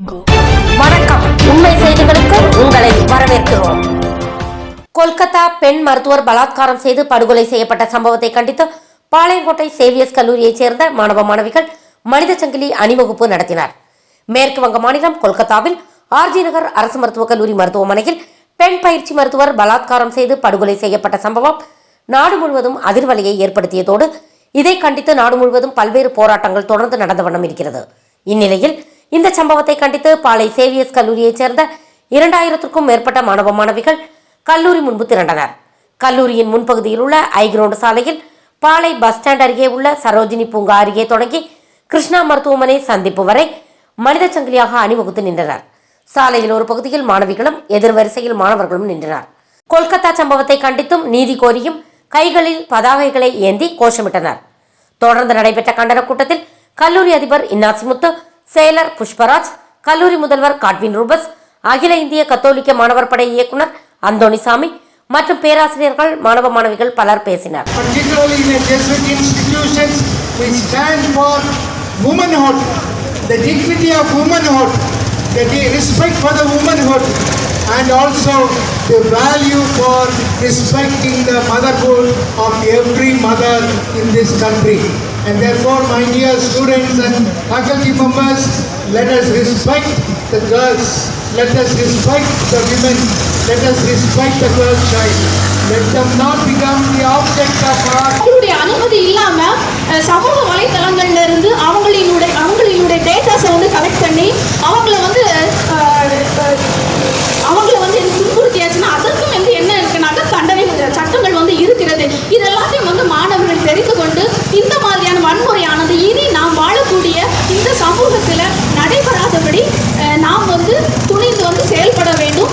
வணக்கம். உண்மை செய்திகளுக்கு உங்களை வரவேற்கிறோம். கொல்கத்தா பெண் மருத்துவர் பலாத்காரம் செய்து படுகொலை செய்யப்பட்ட சம்பவத்தை கண்டித்து பாளையங்கோட்டை சேவியஸ் கல்லூரியைச் சேர்ந்த மாணவ மாணவிகள் மனித சங்கிலி அணிவகுப்பு நடத்தினர். மேற்கு வங்க மாநிலம் கொல்கத்தாவில் ஆர்ஜி நகர் அரசு மருத்துவக் கல்லூரி மருத்துவமனையில் பெண் பயிற்சி மருத்துவர் பலாத்காரம் செய்து படுகொலை செய்யப்பட்ட சம்பவம் நாடு முழுவதும் அதிர்வலையை ஏற்படுத்தியதோடு இதை கண்டித்து நாடு முழுவதும் பல்வேறு போராட்டங்கள் தொடர்ந்து நடந்த வண்ணம் இருக்கிறது. இந்நிலையில் இந்த சம்பவத்தை கண்டித்து பாளை சேவியஸ் கல்லூரியைச் சேர்ந்த இரண்டாயிரத்திற்கும் மேற்பட்ட மாணவ மாணவிகள் கல்லூரி முன்பு திரண்டனர். கல்லூரியின் முன்பகுதியில் உள்ள ஐகிரவுண்ட் சாலையில் பாளை பஸ் ஸ்டாண்ட் அருகே உள்ள சரோஜினி பூங்கா அருகே தொடங்கி கிருஷ்ணா மருத்துவமனை சந்திப்பு வரை மனித சங்கிலியாக அணிவகுத்து நின்றனர். சாலையில் ஒரு பகுதியில் மாணவிகளும் எதிர்வரிசையில் மாணவர்களும் நின்றனர். கொல்கத்தா சம்பவத்தை கண்டித்தும் நீதி கோரியும் கைகளில் பதாகைகளை ஏந்தி கோஷமிட்டனர். தொடர்ந்து நடைபெற்ற கண்டன கூட்டத்தில் கல்லூரி அதிபர் இன்னாசிமுத்து செயலர் புஷ்பராஜ் கல்லூரி முதல்வர் காட்வின் ரூபஸ் அகில இந்திய கத்தோலிக்க மாணவர் படை இயக்குனர் அந்தோணிசாமி மற்றும் பேராசிரியர்கள் மாணவ மாணவிகள் பலர் பேசினர் particularly in the Jesuit institutions, we stand for womanhood, the dignity of womanhood, the di- respect for the womanhood, and also the value for respecting the motherhood of every mother in this country. And therefore, my dear students and faculty members, let us respect the girls, let us respect the women, let us respect the girl child. Let them not become the object of our அவங்களுடைய அனுமதி இல்லாம அஹ், சமூக வலைத்தளங்கள்ல இருந்து அவங்களினுடைய அவங்களினுடைய டேட்டாஸை வந்து collect பண்ணி அவங்கள வந்து வந்து துணிந்து வந்து செயல்பட வேண்டும்.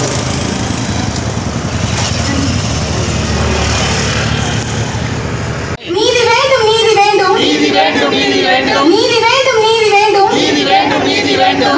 நீதி வேண்டும் நீதி வேண்டும். நீதி வேண்டும் நீதி வேண்டும். நீதி வேண்டும் நீதி வேண்டும். நீதி வேண்டும் நீதி வேண்டும்.